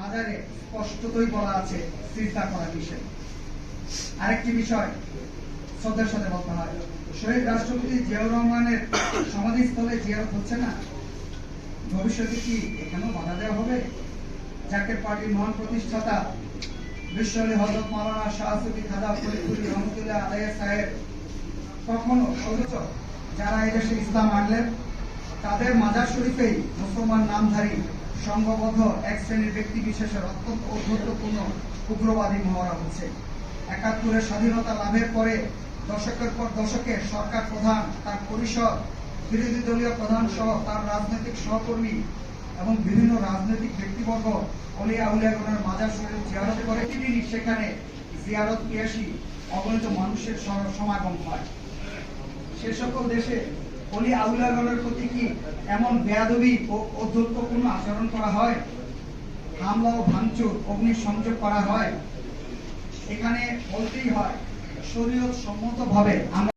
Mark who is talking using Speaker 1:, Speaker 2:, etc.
Speaker 1: মাজারে স্পষ্টতই বলা আছে, চিন্তা করা নিষেধ। আরেকটি বিষয় শ্রদ্ধার সাথে বলতে হয়, শহীদ রাষ্ট্রপতি জিয়াউর রহমানের সমাধিস্থলে জিয়ারত হচ্ছে না? ভবিষ্যতে কি এখানেও বাধা দেওয়া হবে? জাকের পার্টির মহান প্রতিষ্ঠাতা বিশ্বলী হজরত মাওলানা শাহসুফি খাদা ফরিদপুরি রহমতুল্লাহ আলাই সাহেব কখনো অথচ যারা এদেশে ইসলাম আনলেন, তাদের মাজার শরীফেই মুসলমান নামধারী সংঘবদ্ধ এক শ্রেণির ব্যক্তি বিশেষের অত্যন্ত ঔদ্ধত্যপূর্ণ উগ্রবাদী মহড়া হচ্ছে। একাত্তরের স্বাধীনতা লাভের পরে দশকের পর দশকে সরকার প্রধান, তার পরিষদ, বিরোধী দলীয় প্রধান সহ তার রাজনৈতিক সহকর্মী এবং বিভিন্ন রাজনৈতিক ব্যক্তিবর্গ অলিয়া মাজার শরীফ জিয়ারত করে। তিনি সেখানে জিয়ারত পিয়াসী অগণিত মানুষের সমাগম হয়। সে সকল দেশে অলি আউলাগণের প্রতি কি এমন বেয়াদবি ও অধ্যক্ষপূর্ণ আচরণ করা হয়? হামলা ও ভাঙচুর অগ্নি সংযোগ করা হয়? এখানে বলতেই হয়, শরীয়ত সম্মতভাবে আমরা